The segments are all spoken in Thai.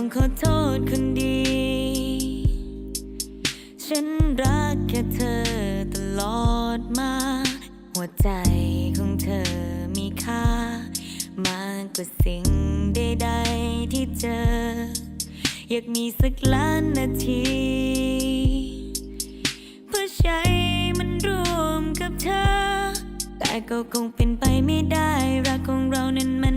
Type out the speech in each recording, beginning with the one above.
ต้องขอโทษคนดี ฉันรักแค่เธอตลอดมา หัวใจของเธอมีค่า มากกว่าสิ่งใดๆที่เจอ อยากมีสักล้านนาที เพื่อใช้มันรวมกับเธอ แต่ก็คงเป็นไปไม่ได้ รักของเรานั้นมัน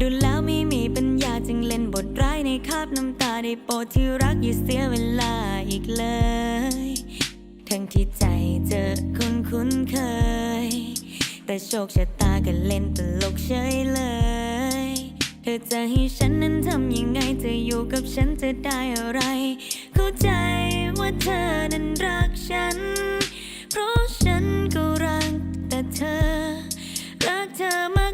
ดูแล้วไม่มีปัญญาจึงเล่นบทร้ายในคาบน้ำตาได้โปรดที่รักอย่าเสียเวลาอีกเลย ทั้งที่ใจเจอคนคุ้นเคย แต่โชคชะตาก็เล่นตลกเฉยเลย เธอจะให้ฉันนั้นทำยังไงจะอยู่กับฉันจะได้อะไร เข้าใจว่าเธอนั้นรักฉัน เพราะฉันก็รักแต่เธอ รักเธอมาก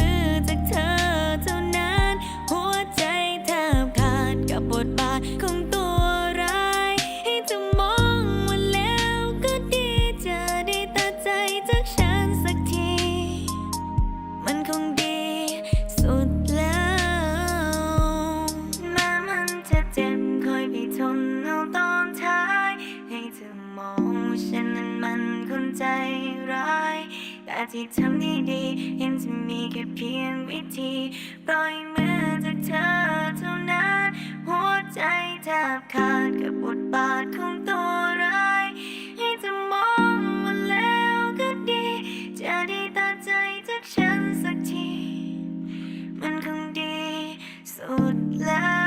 ื ใจร้าย แต่ที่ทำได้ดีเห็นจะมีแค่เพียงวิธีปล่อยมือจากเธอเท่านั้น หัวใจแทบขาดกับบทบาทของตัวร้าย ให้เธอมองว่าแล้วก็ดี จะได้ตัดใจจากฉันสักที มันคงดีสุดแล้ว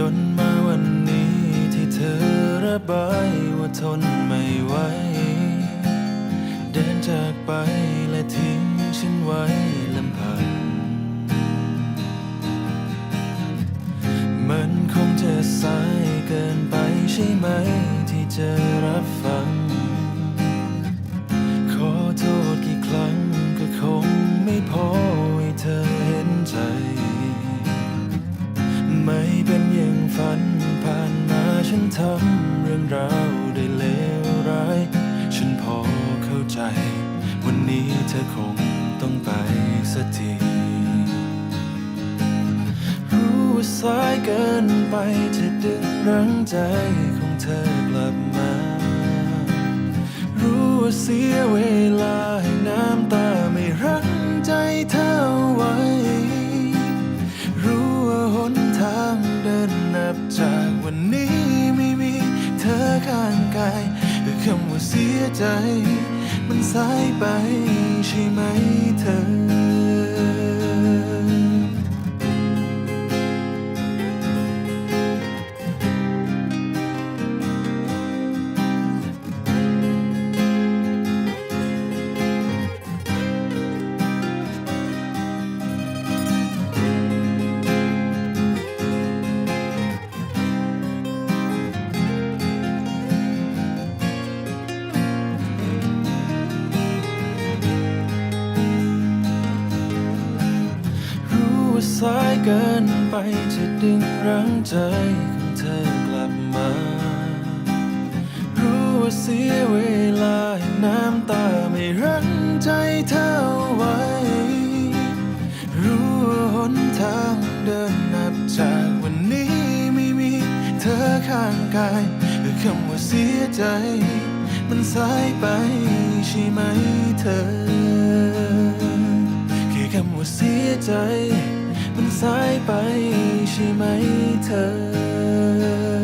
จนมาวันนี้ที่เธอระบายว่าทนไม่ไหว เดินจากไปและทิ้งฉันไว้ลำพัง มันคงจะสายเกินไปใช่ไหมที่จะรับฟัง ขอโทษกี่ครั้งก็คงไม่พอ นทำเรื่องราวได้เลวร้าย ฉันพอเข้าใจ วันนี้เธอคงต้องไปสักทีรู้ว่าสายเกินไปจะดึงรั้งใจของเธอกลับมา รู้ว่าเสียเวลาให้น้ำตาไม่รั้งใจเธอไว้ ใจ มันสายไปใช่ไหมเธอ กินไปจะดึงรั้งใจของเธอกลับมา รู้ว่าเสียเวลาน้ำตาไม่รั้งใจเธอไว้ รู้ว่าหนทางเดินนับจากวันนี้ไม่มีเธอข้างกายแต่คำว่าเสียใจ มันสายไปใช่ไหมเธอ แค่คำว่าเสียใจ มันสายไปใช่ไหมเธอ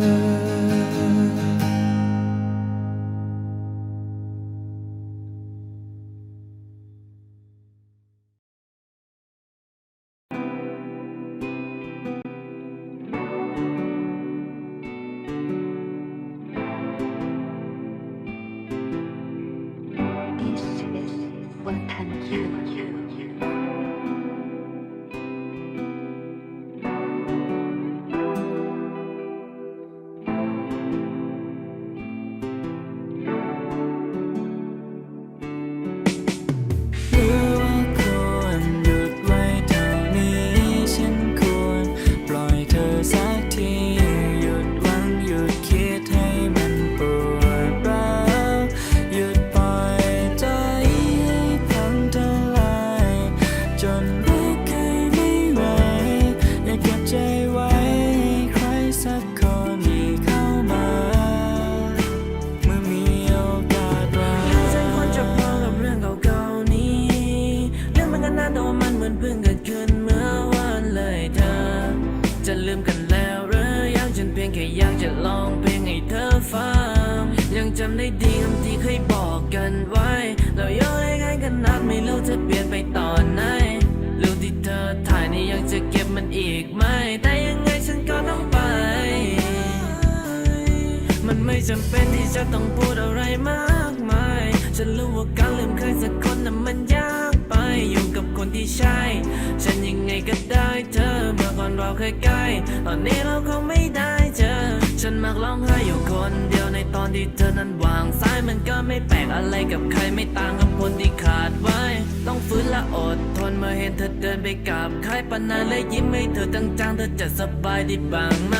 จำเป็นที่จะต้องพูดอะไรมากมาย ฉันรู้ว่าการลืมใครสักคนนั้นมันยากไป อยู่กับคนที่ใช่ ฉันยังไงก็ได้เธอ เมื่อก่อนเราเคยใกล้ ตอนนี้เราคงไม่ได้เจอ ฉันมักร้องไห้อยู่คนเดียวในตอนที่เธอนั้นวางสายมันก็ไม่แปลกอะไรกับใครไม่ต่างกับคนที่ขาดไว้ ต้องฟื้นและอดทนเมื่อเห็นเธอเดินไปกับใครปนนั้นเลยยิ้มให้เธอจังๆเธอจะสบายดีบ้างไหม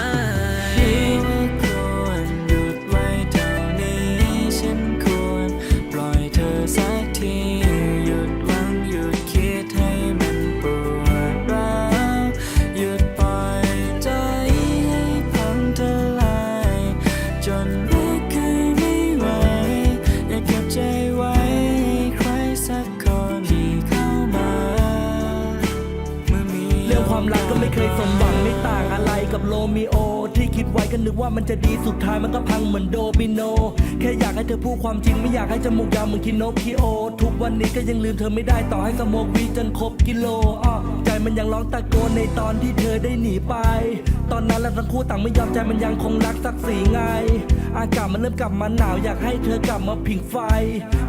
ดท้ เธอพูดความจริงไม่อยากให้จมูกยาวเหมือนคิโนคิโอ ทุกวันนี้ก็ยังลืมเธอไม่ได้ต่อให้สโมกวีจนครบกิโลอ้อใจมันยังร้องตะโกนในตอนที่เธอได้หนีไป ตอนนั้นเราทั้งคู่ต่างไม่ยอมใจมันยังคงรักศักดิ์ศรีไง อากาศมันเริ่มกลับมาหนาวอยากให้เธอกลับมาผิงไฟ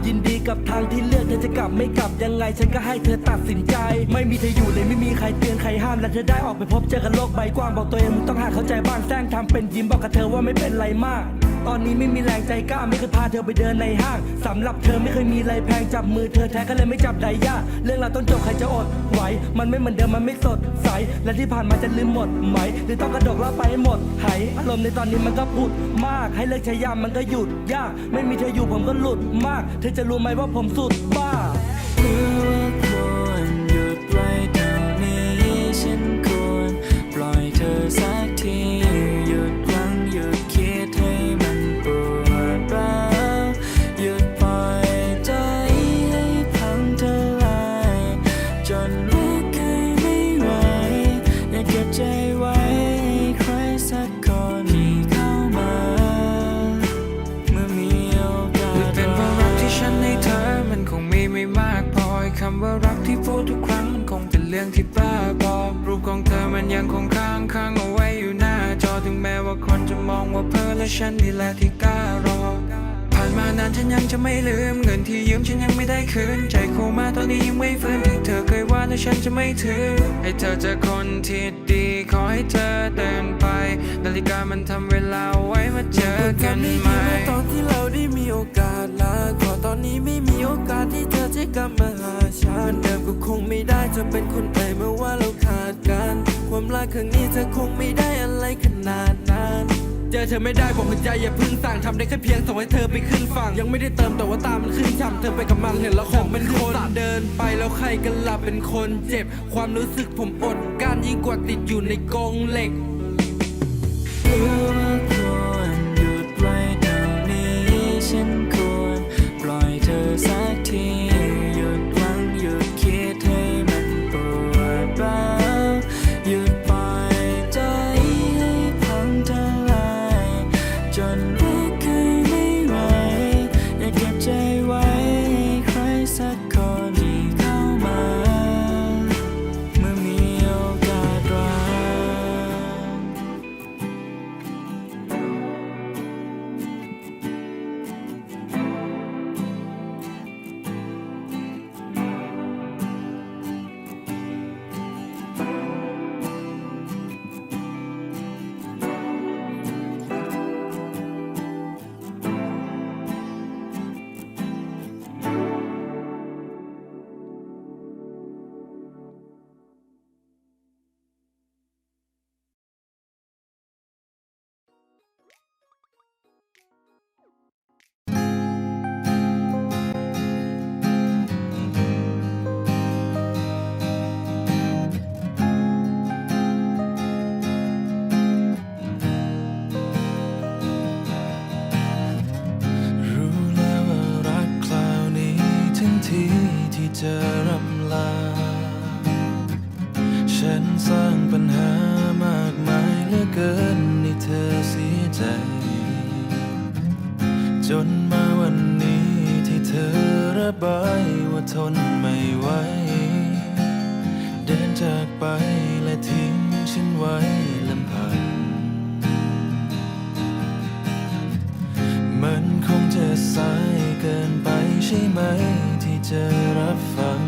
ยินดีกับทางที่เลือกเธอจะกลับไม่กลับยังไง ฉันก็ให้เธอตัดสินใจ ไม่มีเธออยู่เลยไม่มีใครเตือนใครห้ามและเธอได้ออกไปพบเจอกันโลกใบกว้างบอกตัวเองมึงต้องหาเข้าใจบ้างแซงทำเป็นยิ้มบอกกับเธอว่าไม่เป็นไรมาก ตอนนี้ไม่มีแรงใจกล้าไม่เคยพาเธอไปเดินในห้างสำหรับเธอไม่เคยมีอะไรแพงจับมือเธอแท้ก็เลยไม่จับไดย่าเรื่องเราวต้องจบใครจะอดไหวมันไม่เหมือนเดิมมันไม่สดใสและที่ผ่านมาจะลืมหมดไหม หรือต้องกระดกเล่าไปให้หมดไหอารมณ์ในตอนนี้มันก็พูดมาก ให้เลิกใช้ยามมันก็หยุดยาก ไม่มีเธออยู่ผมก็หลุดมาก เธอจะรู้ไหมว่าผมสุดบ้า ทุกครั้งมันคงเป็นเรื่องที่บ้าบอรูปของเธอมันยังคงค้างค้างเอาไว้อยู่หน้าจอถึงแม้ว่าคนจะมองว่าเพ้อและฉันนี่แหละที่กล้ารอ มานานฉันยังจะไม่ลืม เงินที่ยืมฉันยังไม่ได้คืน ใจโคมาตอนนี้ยังไม่ฟื้นที่เธอเคยว่าแต่ฉันจะไม่ถือ ให้เธอเจอคนที่ดี ขอให้เธอเดินไป นาฬิกามันทำเวลาไว้มาเจอกันไหมตอนที่เราได้มีโอกาสลาขอตอนนี้ไม่มีโอกาสที่เธอจะกลับมาหาฉันเดิมก็คงไม่ได้จะเป็นคนใหม่เมื่อว่าเราขาดกัน ความรั้งนี้เธอคงไม่ได้อะไร จอเธอไม่ได้บอกหัวใจอย่าพึ่งสั่งทำได้แค่เพียงส่งให้เธอไปขึ้นฝั่ง ยังไม่ได้เติมแต่ว่าตามันขึ้นช่ำเธอไปกับมันเห็นแล้วของเป็นคนเดินไปแล้วใครกันล่ะเป็นคนเจ็บ ความรู้สึกผมอดก้ารยิ่งกว่าติดอยู่ในกรงเหล็ก จะรำลา ฉันสร้างปัญหามากมายเหลือเกินให้เธอเสียใจ จนมาวันนี้ที่เธอระบายว่าทนไม่ไหว เดินจากไปและทิ้งฉันไว้ลำพัง มันคงจะสายเกินไปใช่ไหม จะรับฟัง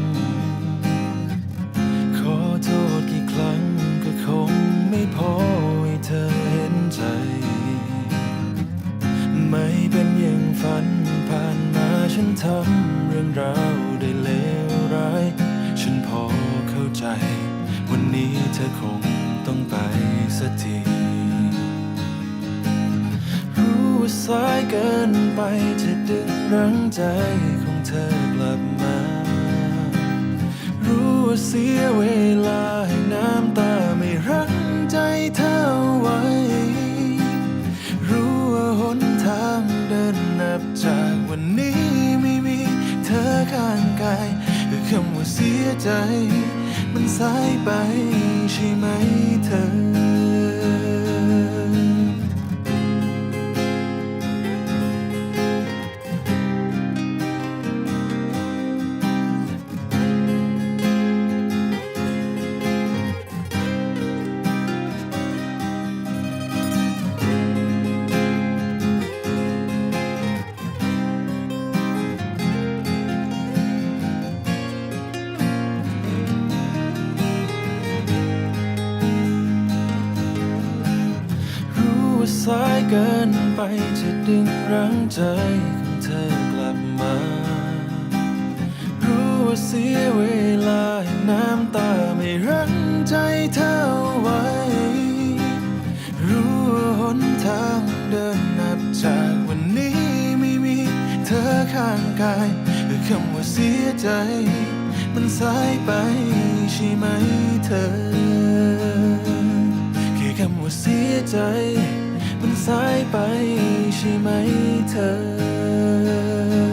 ขอโทษกี่ครั้งก็คงไม่พอให้เธอเห็นใจ ไม่เป็นอย่างฝันผ่านมาฉันทำเรื่องราวได้เลวร้าย ฉันพอเข้าใจ วันนี้เธอคงต้องไปสักทีรู้ว่าสายเกินไปจะดึงรั้งใจ เธอกลับมา รู้ว่าเสียเวลาให้น้ำตาไม่รั้งใจเธอไว้ รู้ว่าหนทางเดินนับจากวันนี้ไม่มีเธอข้างกายคือคำว่าเสียใจ มันสายไปใช่ไหมเธอ สายเกินไปจะดึงรั้งใจของเธอกลับมา รู้ว่าเสียเวลาให้น้ำตาไม่รั้งใจเธอไว้ รู้ว่าหนทางเดินนับจากวันนี้ไม่มีเธอข้างกายคือคำว่าเสียใจ มันสายไปใช่ไหมเธอ แค่คำว่าเสียใจ มันสายไปใช่ไหมเธอ